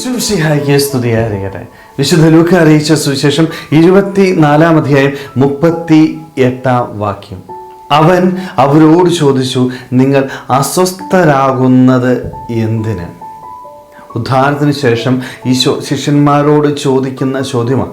ഈശോമിശിഹായിക്ക് സ്തുതിയായിരിക്കട്ടെ വിശുദ്ധ ലൂക്ക അറിയിച്ച സുവിശേഷം ഇരുപത്തി നാലാം അധ്യായം മുപ്പത്തി എട്ടാം വാക്യം. അവൻ അവരോട് ചോദിച്ചു നിങ്ങൾ അസ്വസ്ഥരാകുന്നത് എന്തിന്? ഉദ്ധാരണത്തിന് ശേഷം ഈശോ ശിഷ്യന്മാരോട് ചോദിക്കുന്ന ചോദ്യമാണ്.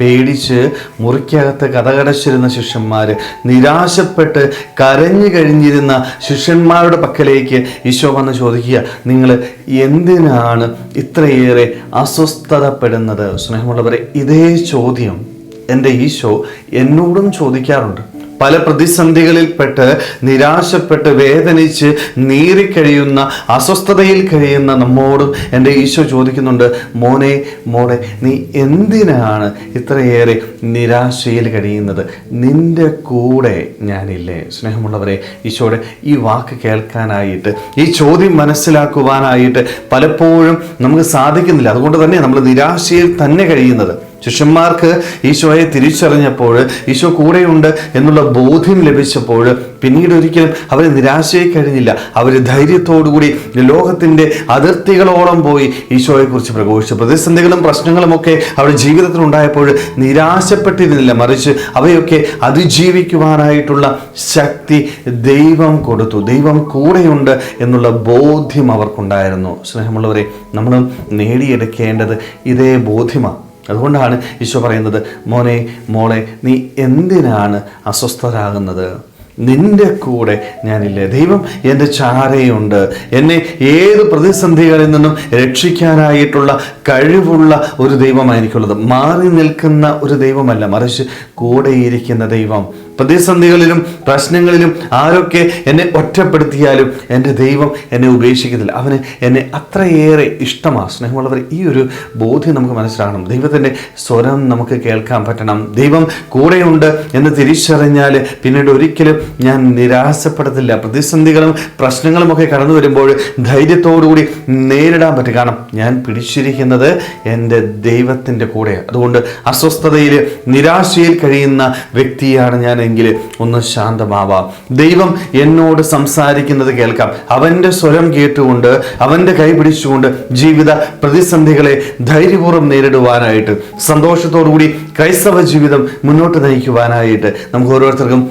പേടിച്ച് മുറിക്കകത്ത് കഥകടച്ചിരുന്ന ശിഷ്യന്മാർ നിരാശപ്പെട്ട് കരഞ്ഞു കഴിഞ്ഞിരുന്ന ശിഷ്യന്മാരുടെ പക്കലേക്ക് ഈശോ വന്ന് ചോദിക്കുക നിങ്ങൾ എന്തിനാണ് ഇത്രയേറെ അസ്വസ്ഥതപ്പെടുന്നത്? സ്നേഹമുള്ളവരെ ഇതേ ചോദ്യം എന്റെ ഈശോ എന്നോടും ചോദിക്കാറുണ്ട്. പല പ്രതിസന്ധികളിൽപ്പെട്ട് നിരാശപ്പെട്ട് വേദനിച്ച് നീറിക്കഴിയുന്ന അസ്വസ്ഥതയിൽ കഴിയുന്ന നമ്മോടും എന്റെ ഈശോ ചോദിക്കുന്നുണ്ട് മോനെ മോളെ നീ എന്തിനാണ് ഇത്രയേറെ നിരാശയിൽ കഴിയുന്നത്? നിന്റെ കൂടെ ഞാനില്ലേ. സ്നേഹമുള്ളവരെ ഈശോയുടെ ഈ വാക്ക് കേൾക്കാനായിട്ട് ഈ ചോദ്യം മനസ്സിലാക്കുവാനായിട്ട് പലപ്പോഴും നമുക്ക് സാധിക്കുന്നില്ല. അതുകൊണ്ട് തന്നെ നമ്മൾ നിരാശയിൽ തന്നെ കഴിയുന്നത്. ശിഷ്യന്മാർക്ക് ഈശോയെ തിരിച്ചറിഞ്ഞപ്പോൾ ഈശോ കൂടെയുണ്ട് എന്നുള്ള ബോധ്യം ലഭിച്ചപ്പോൾ പിന്നീട് ഒരിക്കലും അവർ നിരാശയായി കഴിഞ്ഞില്ല. അവർ ധൈര്യത്തോടുകൂടി ലോകത്തിന്റെ അതിർത്തികളോളം പോയി ഈശോയെക്കുറിച്ച് പ്രഘോഷിച്ചു. പ്രതിസന്ധികളും പ്രശ്നങ്ങളുമൊക്കെ അവരുടെ ജീവിതത്തിൽ ഉണ്ടായപ്പോൾ നിരാശപ്പെട്ടിരുന്നില്ല. മറിച്ച് അവയൊക്കെ അതിജീവിക്കുവാനായിട്ടുള്ള ശക്തി ദൈവം കൊടുത്തു. ദൈവം കൂടെയുണ്ട് എന്നുള്ള ബോധ്യം അവർക്കുണ്ടായിരുന്നു. സ്നേഹമുള്ളവരെ നമ്മൾ നേടിയെടുക്കേണ്ടത് ഇതേ ബോധ്യമാണ് അതുകൊണ്ടാണ് ഈശോ പറയുന്നത് മോനെ മോളെ നീ എന്തിനാണ് അസ്വസ്ഥരാകുന്നത്? നിന്റെ കൂടെ ഞാനില്ലേ? ദൈവം എന്റെ ചാരയുണ്ട്. എന്നെ ഏത് പ്രതിസന്ധികളിൽ നിന്നും രക്ഷിക്കാനായിട്ടുള്ള കഴിവുള്ള ഒരു ദൈവമായിരിക്കുള്ളത് മാറി നിൽക്കുന്ന ഒരു ദൈവമല്ല മറിച്ച് കൂടെയിരിക്കുന്ന ദൈവം. പ്രതിസന്ധികളിലും പ്രശ്നങ്ങളിലും ആരൊക്കെ എന്നെ ഒറ്റപ്പെടുത്തിയാലും എന്റെ ദൈവം എന്നെ ഉപേക്ഷിക്കുന്നില്ല. അവന് എന്നെ അത്രയേറെ ഇഷ്ടമാണ്. സ്നേഹമുള്ളവർ ഈ ഒരു ബോധ്യം നമുക്ക് മനസ്സിലാകണം. ദൈവത്തിന്റെ സ്വരം നമുക്ക് കേൾക്കാൻ പറ്റണം. ദൈവം കൂടെയുണ്ട് എന്ന് തിരിച്ചറിഞ്ഞാൽ പിന്നീട് ഒരിക്കലും ഞാൻ നിരാശപ്പെടത്തില്ല. പ്രതിസന്ധികളും പ്രശ്നങ്ങളും ഒക്കെ കടന്നു വരുമ്പോൾ ധൈര്യത്തോടുകൂടി നേരിടാൻ പറ്റും. കാരണം ഞാൻ പിടിച്ചിരിക്കുന്നത് എന്റെ ദൈവത്തിന്റെ കൂടെയാണ് അതുകൊണ്ട് അസ്വസ്ഥതയിൽ നിരാശയിൽ കഴിയുന്ന വ്യക്തിയാണ് ഞാനെങ്കിൽ ഒന്ന് ശാന്തമാവാം. ദൈവം എന്നോട് സംസാരിക്കുന്നത് കേൾക്കാം. അവന്റെ സ്വരം കേട്ടുകൊണ്ട് അവന്റെ കൈ പിടിച്ചുകൊണ്ട് ജീവിത പ്രതിസന്ധികളെ ധൈര്യപൂർവം നേരിടുവാനായിട്ട് സന്തോഷത്തോടുകൂടി ക്രൈസ്തവ ജീവിതം മുന്നോട്ട് നയിക്കുവാനായിട്ട് നമുക്ക് ഓരോരുത്തർക്കും